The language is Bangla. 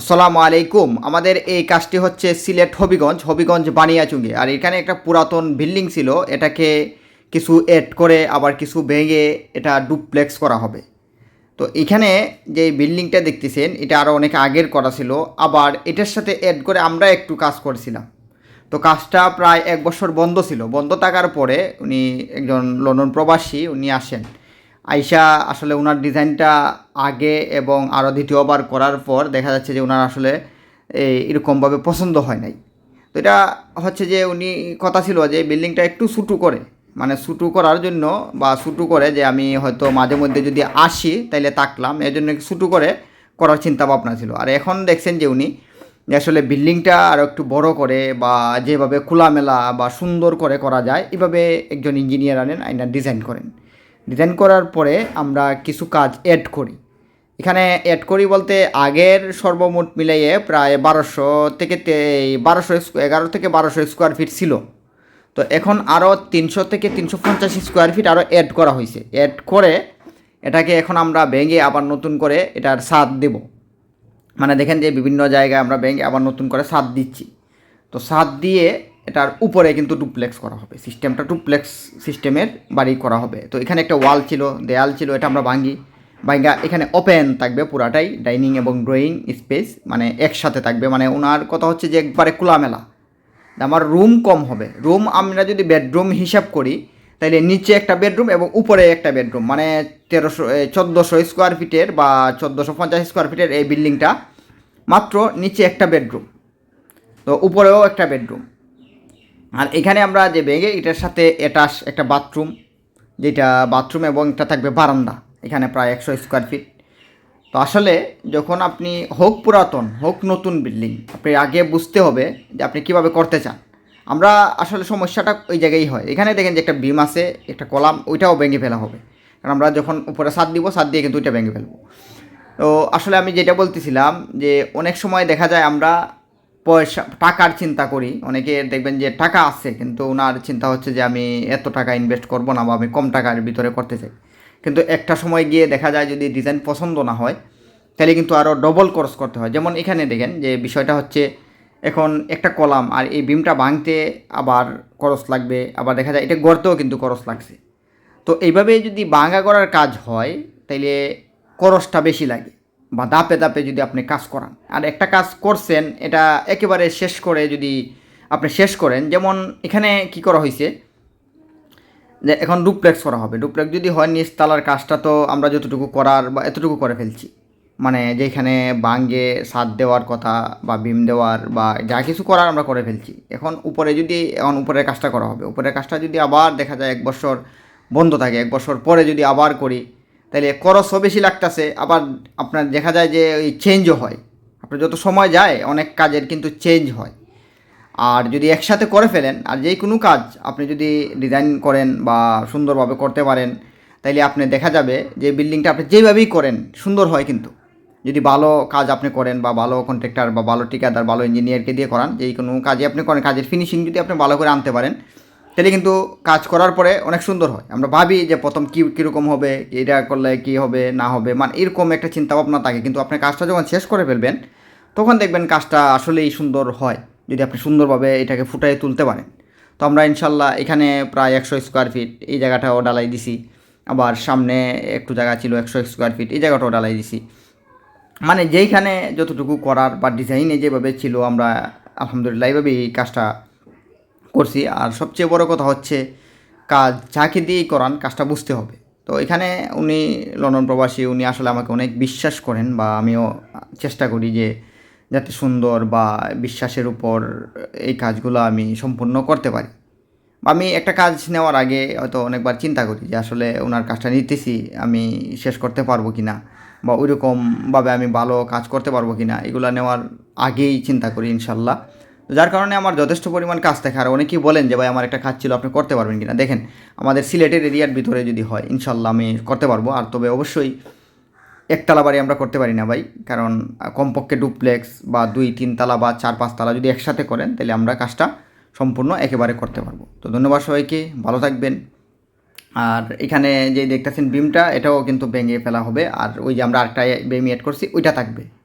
আসসালামু আলাইকুম। আমাদের এই কাজটি হচ্ছে সিলেট হবিগঞ্জ হবিগঞ্জ বানিয়াচুঙ্গে। আর এখানে একটা পুরাতন বিল্ডিং ছিল, এটাকে কিছু এড করে আবার কিছু ভেঙে এটা ডুপ্লেক্স করা হবে। তো এখানে যে বিল্ডিংটা দেখতেছেন, এটা আরও অনেক আগের করা ছিল, আবার এটার সাথে এড করে আমরা একটু কাজ করছিলাম। তো কাজটা প্রায় এক বছর বন্ধ ছিল। বন্ধ থাকার পরে উনি একজন লন্ডন প্রবাসী, উনি আসেন। আইসা আসলে ওনার ডিজাইনটা আগে এবং আরও দ্বিতীয়বার করার পর দেখা যাচ্ছে যে ওনার আসলে এরকমভাবে পছন্দ হয় নাই। তো এটা হচ্ছে যে উনি, কথা ছিল যে বিল্ডিংটা একটু ছুটু করে। মানে ছুটু করার জন্য বা ছুটু করে যে আমি হয়তো মাঝে মধ্যে যদি আসি তাইলে তাকলাম, এর জন্য ছুটু করে করার চিন্তা ভাবনা ছিল। আর এখন দেখছেন যে উনি আসলে বিল্ডিংটা আরও একটু বড় করে বা যেভাবে খোলামেলা বা সুন্দর করে করা যায়, এভাবে একজন ইঞ্জিনিয়ার আনেন আইনা ডিজাইন করেন। ডিজাইন করার পরে আমরা কিছু কাজ অ্যাড করি। এখানে অ্যাড করি বলতে আগের সর্বমোট মিলাইয়ে প্রায় বারোশো থেকে বারোশো এগারো থেকে বারোশো স্কোয়ার ফিট ছিল। তো এখন আরও তিনশো থেকে তিনশো পঞ্চাশ স্কোয়ার ফিট আরও অ্যাড করা হয়েছে। অ্যাড করে এটাকে এখন আমরা ভেঙে আবার নতুন করে এটার স্বাদ দেব। মানে দেখেন যে বিভিন্ন জায়গায় আমরা ভেঙে আবার নতুন করে স্বাদ দিচ্ছি। তো স্বাদ দিয়ে এটার উপরে কিন্তু ডুপ্লেক্স করা হবে। সিস্টেমটা ডুপ্লেক্স সিস্টেমের বাড়ি করা হবে। তো এখানে একটা ওয়াল ছিল, দেয়াল ছিল, এটা আমরা ভাঙি ভাঙ্গা, এখানে ওপেন থাকবে পুরাটাই ডাইনিং এবং ড্রয়িং স্পেস মানে একসাথে থাকবে। মানে ওনার কথা হচ্ছে যে একবারে খোলামেলা। আমার রুম কম হবে। রুম আমরা যদি বেডরুম হিসাব করি তাহলে নিচে একটা বেডরুম এবং উপরে একটা বেডরুম মানে তেরোশো চোদ্দোশো স্কোয়ার ফিটের বা চোদ্দোশো পঞ্চাশ স্কোয়ার ফিটের এই বিল্ডিংটা মাত্র নিচে একটা বেডরুম তো উপরেও একটা বেডরুম আর এখানে আমরা যে ব্যাগে, এটার সাথে অ্যাটাচ একটা বাথরুম যেটা বাথরুম এবং একটা থাকবে বারান্দা। এখানে প্রায় একশো স্কোয়ার ফিট তো আসলে যখন আপনি, হোক পুরাতন, হোক নতুন বিল্ডিং আপনি আগে বুঝতে হবে যে আপনি কীভাবে করতে চান। আমরা আসলে সমস্যাটা ওই জায়গায় হয়। এখানে দেখেন যে একটা বিম আছে, একটা কলাম, ওইটাও ভেঙে ফেলা হবে। কারণ আমরা যখন উপরে সাত দিব সাত দিয়ে কিন্তু ওইটা ভেঙে ফেলব। তো আসলে আমি যেটা বলতেছিলাম যে অনেক সময় দেখা যায় আমরা পয়সা, টাকার চিন্তা করি। অনেকে দেখবেন যে টাকা আছে, কিন্তু ওনার চিন্তা হচ্ছে যে আমি এত টাকা ইনভেস্ট করব না বা আমি কম টাকার ভিতরে করতে চাই। কিন্তু একটা সময় গিয়ে দেখা যায় যদি ডিজাইন পছন্দ না হয়, তাহলে কিন্তু আরও ডবল কোর্স করতে হয়। যেমন এখানে দেখেন যে বিষয়টা হচ্ছে, এখন একটা কলাম আর এই বিমটা ভাঙতে আবার খরচ লাগবে, আবার দেখা যায় এটা গড়তেও কিন্তু খরচ লাগছে। তো এইভাবে যদি ভাঙা করার কাজ হয়, তাইলে খরচটা বেশি লাগে। বা দাপে দাপে যদি আপনি কাজ করান। আর একটা কাজ করছেন, এটা একেবারে শেষ করে যদি আপনি শেষ করেন, যেমন এখানে কি করা হয়েছে যে এখন ডুপ্লেক্স করা হবে। ডুপ্লেক্স যদি হয়, নিচ তালার কাজটা তো আমরা যতটুকু করার বা এতটুকু করে ফেলছি। মানে যেখানে বাঙ্গে সাদ দেওয়ার কথা বা বিম দেওয়ার বা যা কিছু করার আমরা করে ফেলছি। এখন উপরে যদি, এখন উপরের কাজটা করা হবে। উপরের কাজটা যদি আবার দেখা যায় এক বছর বন্ধ থাকে, এক বছর পরে যদি আবার করি তাহলে খরচও বেশি লাগতেছে, আবার আপনার দেখা যায় যে ওই চেঞ্জও হয়। আপনার যত সময় যায়, অনেক কাজের কিন্তু চেঞ্জ হয়। আর যদি একসাথে করে ফেলেন, আর যেই কোনো কাজ আপনি যদি ডিজাইন করেন বা সুন্দরভাবে করতে পারেন, তাইলে আপনি দেখা যাবে যে বিল্ডিংটা আপনি যেভাবেই করেন, সুন্দর হয় কিন্তু। যদি ভালো কাজ আপনি করেন বা ভালো কন্ট্রাক্টর বা ভালো ঠিকাদার, ভালো ইঞ্জিনিয়ারকে দিয়ে করান, যেই কোনো কাজে আপনি করেন, কাজের ফিনিশিং যদি আপনি ভালো করে আনতে পারেন তাহলে কিন্তু কাজ করার পরে অনেক সুন্দর হয়। আমরা ভাবি যে প্রথম কী, কীরকম হবে, এটা করলে কী হবে, না হবে মানে এরকম একটা চিন্তাভাবনা থাকে। কিন্তু আপনি কাজটা যখন শেষ করে ফেলবেন, তখন দেখবেন কাজটা আসলেই সুন্দর হয়, যদি আপনি সুন্দরভাবে এটাকে ফুটাই তুলতে পারেন। তো আমরা ইনশাল্লাহ এখানে প্রায় একশো স্কোয়ার ফিট এই জায়গাটাও ডালাই দিছি। আবার সামনে একটু জায়গা ছিল একশো স্কোয়ার ফিট এই জায়গাটাও ডালাই দিছি। মানে যেইখানে যতটুকু করার বা ডিজাইনে যেভাবে ছিল, আমরা আলহামদুলিল্লাহ এইভাবেই এই কাজটা করছি। আর সবচেয়ে বড় কথা হচ্ছে, কাজ যাকে দিয়েই করান, কাজটা বুঝতে হবে। তো এখানে উনি লন্ডন প্রবাসী, উনি আসলে আমাকে অনেক বিশ্বাস করেন বা আমিও চেষ্টা করি যে যাতে সুন্দর বা বিশ্বাসের উপর এই কাজগুলো আমি সম্পূর্ণ করতে পারি। আমি একটা কাজ নেওয়ার আগে হয়তো অনেকবার চিন্তা করি যে আসলে ওনার কাজটা নিতেছি, আমি শেষ করতে পারব কি না বা ওইরকমভাবে আমি ভালো কাজ করতে পারব কি না এগুলো নেওয়ার আগেই চিন্তা করি ইনশাল্লাহ। যার কারণে আমার যথেষ্ট পরিমাণ কাজ থাকে। আর অনেকেই বলেন যে, ভাই, আমার একটা কাজ ছিল, আপনি করতে পারবেন কিনা? দেখেন, আমাদের সিলেটের এরিয়ার ভিতরে যদি হয় ইনশাল্লাহ আমি করতে পারব। আর তবে অবশ্যই একতলা বাড়ি আমরা করতে পারি না, ভাই। কারণ কমপক্ষে ডুপ্লেক্স বা দুই, তিন তালা বা চার, পাঁচ তালা যদি একসাথে করেন, তাহলে আমরা কাজটা সম্পূর্ণ একেবারে করতে পারব। তো ধন্যবাদ সবাইকে, ভালো থাকবেন। আর এখানে যে দেখতেছেন বিমটা, এটাও কিন্তু ভেঙে ফেলা হবে। আর ওই যে আমরা আরেকটা বেমি অ্যাড করছি, ওইটা থাকবে।